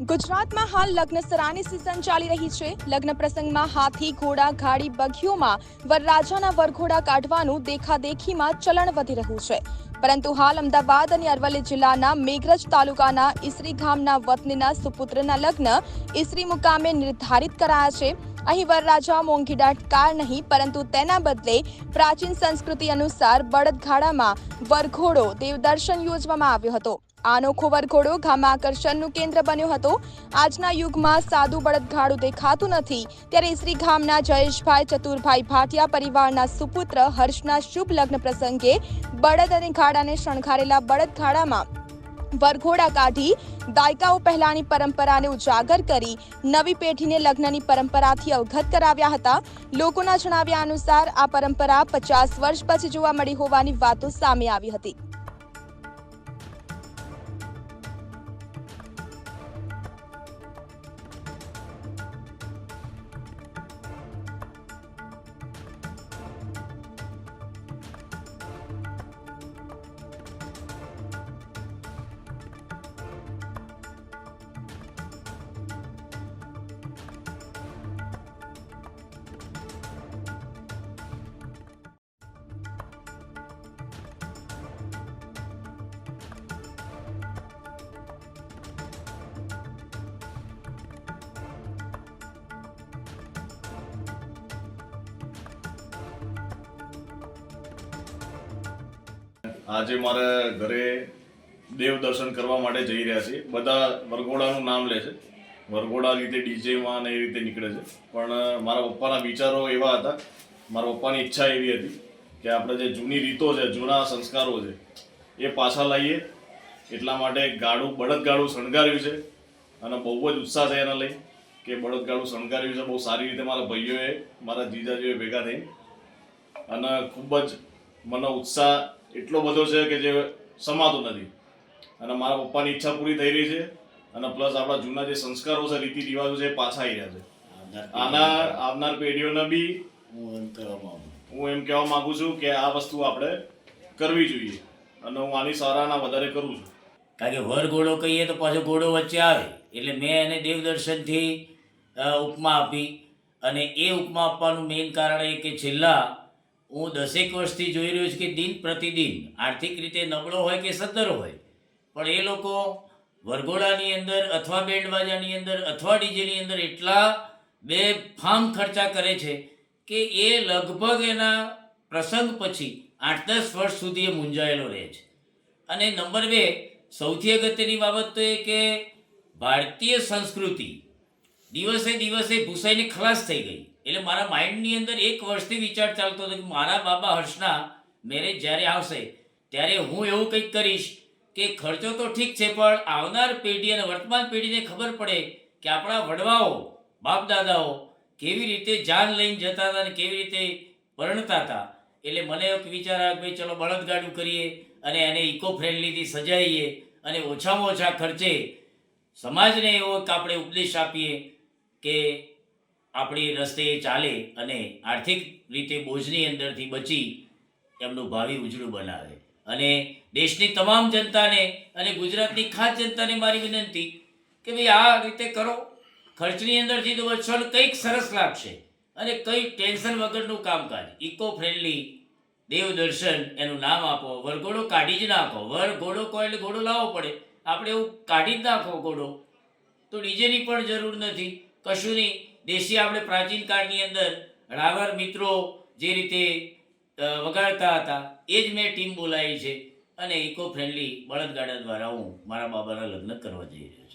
ગુજરાતમાં હાલ લગ્ન સરાની સિઝન ચાલી રહી છે. લગ્ન પ્રસંગમાં હાથી, ઘોડા ઘાડી બગીઓમાં વરરાજાના વરઘોડા કાઢવાનું દેખાદેખીમાં ચલણ વધી રહ્યું છે. પરંતુ હાલ અમદાવાદ અને અરવલ્લી જિલ્લાના મેઘરજ તાલુકાના ઈસરી ગામના વતનીના સુપુત્રના લગ્ન ઈસરી મુકામે નિર્ધારિત કરાયા છે. અહીં વરરાજા મોંઘીડાટ કાર નહીં, પરંતુ તેના બદલે પ્રાચીન સંસ્કૃતિ અનુસાર બળદગાડામાં વરઘોડો દેવદર્શન યોજવામાં આવ્યો હતો. અનોખો વરઘોડો ગામ આકર્ષણનું કેન્દ્ર બન્યો હતો. આજના યુગમાં સાદું બળદગાડું દેખાતું નથી. ત્યારે શ્રી ગામના જયેશભાઈ ચતુરભાઈ ભાટિયા પરિવારના સુપુત્ર હર્ષના શુભ લગ્ન પ્રસંગે બળદ અને ગાડાને શણગારેલા બળદઘાડામાં વરઘોડા કાઢી દાયકાઓ પહેલાની પરંપરાને ઉજાગર કરી નવી પેઢીને લગ્નની પરંપરાથી અવગત કરાવ્યા હતા. લોકોના જણાવ્યા અનુસાર આ પરંપરા પચાસ વર્ષ પછી જોવા મળી હોવાની વાતો સામે આવી હતી. આજે મારે ઘરે દેવ દર્શન કરવા માટે જઈ રહ્યા છીએ. બધા વરઘોડાનું નામ લે છે. વરઘોડા રીતે ડીજેમાં ને એ રીતે નીકળે છે. પણ મારા પપ્પાના વિચારો એવા હતા. મારા પપ્પાની ઈચ્છા એવી હતી કે આપણે જે જૂની રીતો છે, જૂના સંસ્કારો છે, એ પાછા લાવીએ એટલા માટે ગાડું, બળદગાડું શણગાર્યું છે અને બહુ જ ઉત્સાહ છે એના લઈ કે બળદગાડું શણગાર્યું છે. બહુ સારી રીતે મારા ભાઈઓએ, મારા જીજાજીઓએ ભેગા થઈ અને ખૂબ જ મને ઉત્સાહ એટલો બધો છે કે જે સમાતો નથી. અને મારા પપ્પાની ઈચ્છા પૂરી થઈ રહી છે અને પ્લસ આપણા જૂના જે સંસ્કારો છે રીતિ રિવાજો છે એ પાછા આવી રહ્યા છે. આના આવનાર પેઢીઓને બી હું એમ કહેવા માંગુ હું એમ કહેવા માંગુ છું કે આ વસ્તુ આપણે કરવી જોઈએ અને હું આની સારાના વધારે કરું છું. કારણ કે વર ઘોડો કહીએ તો પાછો ઘોડો વચ્ચે આવે. એટલે મેં એને દેવદર્શનથી ઉપમા આપી અને એ ઉપમા આપવાનું મેઇન કારણ એ કે છેલ્લા હું દસેક વર્ષથી જોઈ રહ્યો છું કે દિન પ્રતિદિન આર્થિક રીતે નબળો હોય કે સદ્ધર હોય, પણ એ લોકો વરઘોડાની અંદર અથવા બેન્ડ બાજાની અંદર અથવા ડીજેની અંદર એટલા બે ફામ ખર્ચા કરે છે કે એ લગભગ એના પ્રસંગ પછી આઠ દસ વર્ષ સુધી એ મૂંઝાયેલો રહે છે. અને નંબર બે, સૌથી અગત્યની બાબત તો એ કે ભારતીય સંસ્કૃતિ દિવસે દિવસે ભૂસાઈને ખલાસ થઈ ગઈ. એટલે મારા માઇન્ડની અંદર એક વર્ષથી વિચાર ચાલતો હતો કે મારા બાબા હર્ષના મેરેજ જ્યારે આવશે, ત્યારે હું એવું કંઈક કરીશ કે ખર્ચો તો ઠીક છે, પણ આવનાર પેઢી અને વર્તમાન પેઢીને ખબર પડે કે આપણા વડવાઓ બાપ દાદાઓ કેવી રીતે જાન લઈને જતા હતા અને કેવી રીતે પરણતા હતા. એટલે મને એક વિચાર આવ્યો ભાઈ ચલો બળદગાડું કરીએ અને એને ઇકો ફ્રેન્ડલીથી સજાઈએ અને ઓછામાં ઓછા ખર્ચે સમાજને એવો આપણે ઉપદેશ આપીએ કે આપણી રસ્તે ચાલે અને આર્થિક રીતે બોજની અંદરથી બચી એમનું ભાવિ ઉજળું બનાવે. અને દેશની તમામ જનતાને અને ગુજરાતની ખાસ જનતાને મારી વિનંતી કે ભાઈ આ રીતે કરો. ખર્ચની અંદરથી તો બચશો ને કંઈક સરસ લાગશે અને કંઈ ટેન્શન વગરનું કામકાજ. ઇકો ફ્રેન્ડલી દેવ દર્શન એનું નામ આપો, વરઘોડો કાઢી જ નાખો. વર ઘોડો કહો એટલે ઘોડો લાવવો પડે. આપણે એવું કાઢી જ નાખો ઘોડો. તો ડીજેની પણ જરૂર નથી. કશું નહીં દેશી આપણે પ્રાચીન કાળની અંદર રાવર મિત્રો જે રીતે વગાડતા હતા, એ જ મેં ટીમ બોલાવી છે અને ઇકો ફ્રેન્ડલી બળદગાડા દ્વારા હું મારા બાબાના લગ્ન કરવા જઈ રહ્યો છું.